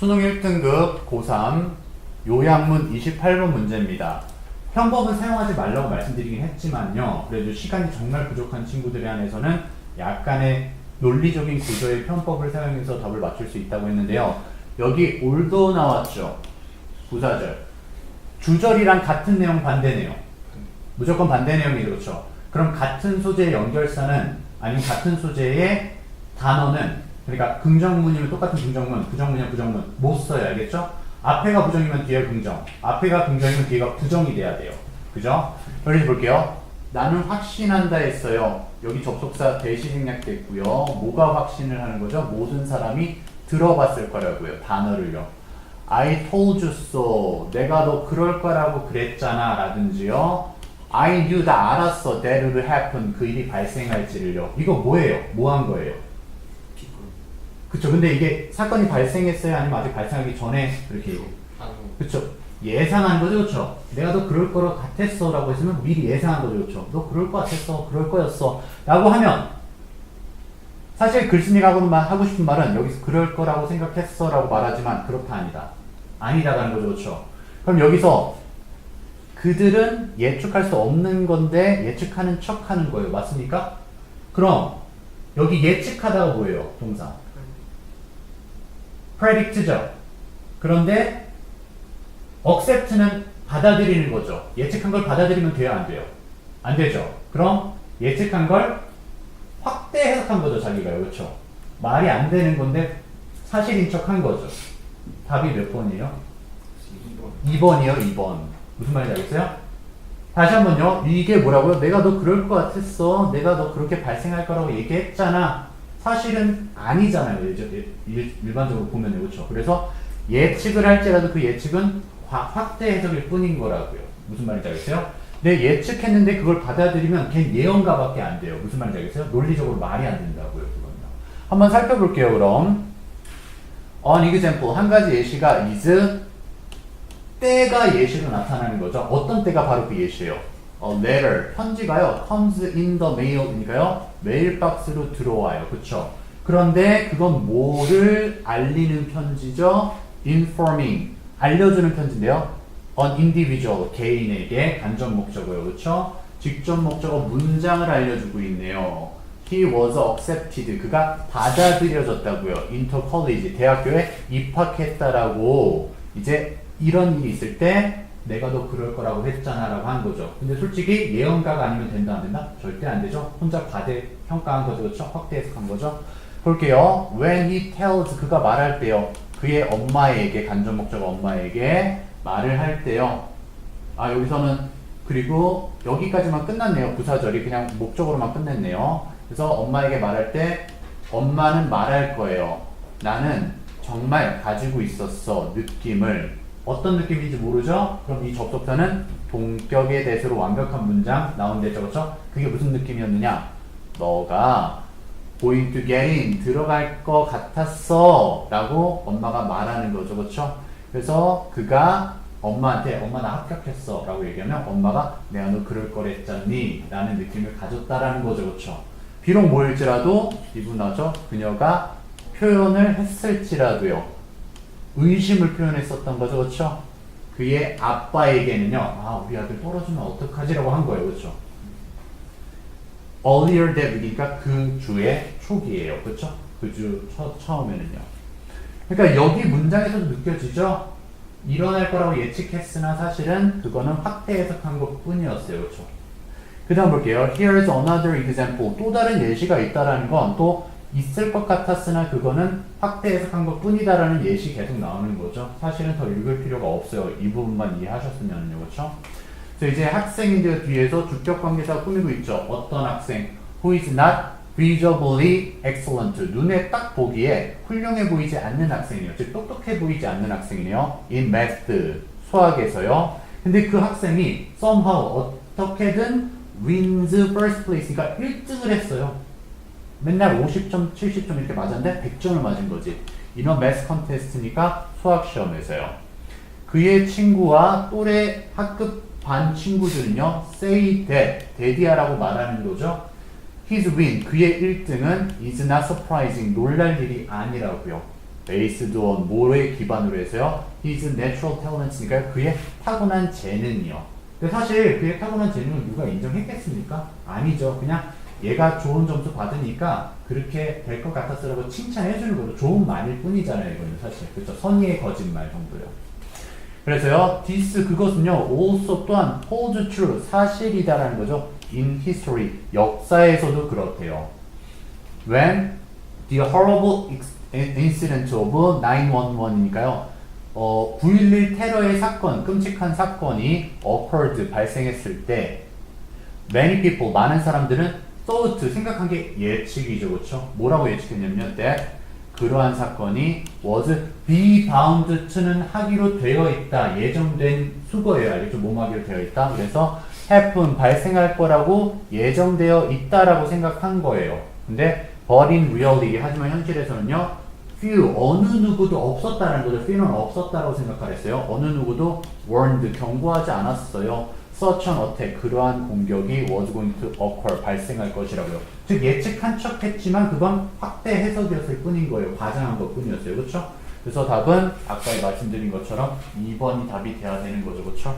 수능 1등급 고3 요양문 28번 문제입니다. 편법은 사용하지 말라고 말씀드리긴 했지만요. 그래도 시간이 정말 부족한 친구들에 한해서는 약간의 논리적인 구조의 편법을 사용해서 답을 맞출 수 있다고 했는데요. 여기 올도 나왔죠. 부사절. 주절이랑 같은 내용 반대 내용. 무조건 반대 내용이 그렇죠. 그럼 같은 소재의 연결사는 아니면 같은 소재의 단어는 그러니까 긍정문이면 똑같은 긍정문, 부정문이면 부정문 못 써요. 알겠죠? 앞에가 부정이면 뒤에 긍정, 앞에가 긍정이면 뒤에가 부정이 돼야 돼요. 그죠? 그래서 볼게요. 나는 확신한다 했어요. 여기 접속사 대시 생략됐고요. 뭐가 확신을 하는 거죠? 모든 사람이 들어봤을 거라고요. 단어를요. I told you so. 내가 너 그럴 거라고 그랬잖아. 라든지요. I knew 다 알았어. That would happen. 그 일이 발생할지를요. 이거 뭐예요? 뭐 한 거예요? 그쵸. 근데 이게 사건이 발생했어요? 아니면 아직 발생하기 전에 그렇게? 그쵸. 예상한 거죠, 그쵸? 내가 너 그럴 거로 같았어. 라고 했으면 미리 예상한 거죠, 그쵸? 너 그럴 거 같았어. 그럴 거였어. 라고 하면 사실 글쓴이가 말 하고 싶은 말은 여기서 그럴 거라고 생각했어. 라고 말하지만 그렇다 아니다. 아니다라는 거죠, 그쵸? 그럼 여기서 그들은 예측할 수 없는 건데 예측하는 척 하는 거예요. 맞습니까? 그럼 여기 예측하다가 뭐예요? 동사. Predict죠. 그런데 accept는 받아들이는 거죠. 예측한 걸 받아들이면 돼요, 안 돼요? 안 되죠. 그럼 예측한 걸 확대 해석한 거죠, 자기가요. 그렇죠? 말이 안 되는 건데 사실인 척 한 거죠. 답이 몇 번이에요? 2번이요, 2번. 무슨 말인지 알겠어요? 다시 한 번요. 이게 뭐라고요? 내가 너 그럴 것 같았어. 내가 너 그렇게 발생할 거라고 얘기했잖아. 사실은 아니잖아요. 일, 일, 일반적으로 보면요. 그렇죠? 그래서 예측을 할지라도 그 예측은 과- 확대 해석일 뿐인 거라고요. 무슨 말인지 알겠어요? 내 예측했는데 그걸 받아들이면 걔 예언가밖에 안 돼요. 무슨 말인지 알겠어요? 논리적으로 말이 안 된다고요. 그건요. 한번 살펴볼게요. 그럼 on example 한 가지 예시가 is 때가 예시로 나타나는 거죠. 어떤 때가 바로 그 예시예요? 어, letter, 편지가요. comes in the mail이니까요. 메일 박스로 들어와요. 그쵸? 그런데 그건 뭐를 알리는 편지죠? informing, 알려주는 편지인데요. an individual, 개인에게 간접 목적어요. 그쵸? 직접 목적어 문장을 알려주고 있네요. He was accepted. 그가 받아들여졌다고요. into college, 대학교에 입학했다라고 이제 이런 일이 있을 때 내가 너 그럴 거라고 했잖아 라고 한 거죠. 근데 솔직히 예언가가 아니면 된다 안 된다? 절대 안 되죠. 혼자 과대 평가한 거죠. 그렇죠? 확대 해석한 거죠. 볼게요. When he tells 그가 말할 때요. 그의 엄마에게 간접 목적 엄마에게 말을 할 때요. 아 여기서는 그리고 여기까지만 끝났네요. 부사절이 그냥 목적으로만 끝냈네요. 그래서 엄마에게 말할 때 엄마는 말할 거예요. 나는 정말 가지고 있었어 느낌을 어떤 느낌인지 모르죠? 그럼 이 접속사는 동격의 대세로 완벽한 문장 나온대죠, 그렇죠? 그게 무슨 느낌이었느냐? 너가 going to get in 들어갈 것 같았어 라고 엄마가 말하는 거죠, 그렇죠? 그래서 그가 엄마한테 엄마 나 합격했어 라고 얘기하면 엄마가 내가 너 그럴 거랬잖니 라는 느낌을 가졌다라는 거죠, 그렇죠? 비록 뭐일지라도 이분 나죠? 그녀가 표현을 했을지라도요. 의심을 표현했었던 거죠, 그렇죠? 그의 아빠에게는요, 아 우리 아들 떨어지면 어떡하지라고 한 거예요, 그렇죠? earlier that week이니까 그 주의 초기예요, 그렇죠? 그 주 처음에는요. 그러니까 여기 문장에서도 느껴지죠? 일어날 거라고 예측했으나 사실은 그거는 확대 해석한 것 뿐이었어요, 그렇죠? 그 다음 볼게요. Here's another example. 또 다른 예시가 있다라는 건 또 있을 것 같았으나 그거는 확대 해석한 것 뿐이다라는 예시 계속 나오는 거죠. 사실은 더 읽을 필요가 없어요. 이 부분만 이해하셨으면요. 그렇죠? 그래서 이제 학생인들 뒤에서 주격 관계사 꾸미고 있죠. 어떤 학생? Who is not visibly excellent. 눈에 딱 보기에 훌륭해 보이지 않는 학생이에요. 즉 똑똑해 보이지 않는 학생이네요. In math. 수학에서요. 근데 그 학생이 somehow 어떻게든 wins first place. 그러니까 1등을 했어요. 맨날 50점, 70점 이렇게 맞았는데 100점을 맞은 거지. 이런 매스 컨테스트니까 수학 시험에서요. 그의 친구와 또래 학급 반 친구들은요, say that, 대디하라고 말하는 거죠. His win, 그의 1등은 is not surprising, 놀랄 일이 아니라고요. based on 뭐에 기반으로 해서요? his natural talents니까요. 그의 타고난 재능이요. 근데 사실 그의 타고난 재능을 누가 인정했겠습니까? 아니죠. 그냥 얘가 좋은 점수 받으니까 그렇게 될 것 같았으라고 칭찬해 주는 거죠. 좋은 말일 뿐이잖아요. 이거는 사실. 그렇죠. 선의의 거짓말 정도요. 그래서요, this 그것은요, also 또한 hold true 사실이다라는 거죠. in history 역사에서도 그렇대요. When the horrible incident of 911이니까요. 어, 9.11 테러의 사건, 끔찍한 사건이 occurred 발생했을 때 many people 많은 사람들은 thought 생각한 게 예측이죠, 그렇죠? 뭐라고 예측했냐면요, that 그러한 사건이 was be bound to는 하기로 되어 있다, 예정된 수거예요, 알겠죠? 몸하기로 되어 있다. 그래서 happen 발생할 거라고 예정되어 있다라고 생각한 거예요. 근데 but in reality 하지만 현실에서는요, few 어느 누구도 없었다는 거죠. few는 없었다고 생각하랬어요. 어느 누구도 warned 경고하지 않았어요. Such an attack 그러한 공격이 was going to occur 발생할 것이라고요. 즉 예측한 척 했지만 그건 확대 해석이었을 뿐인 거예요. 과장한 것 뿐이었어요. 그렇죠? 그래서 답은 아까 말씀드린 것처럼 2번이 답이 돼야 되는 거죠. 그렇죠?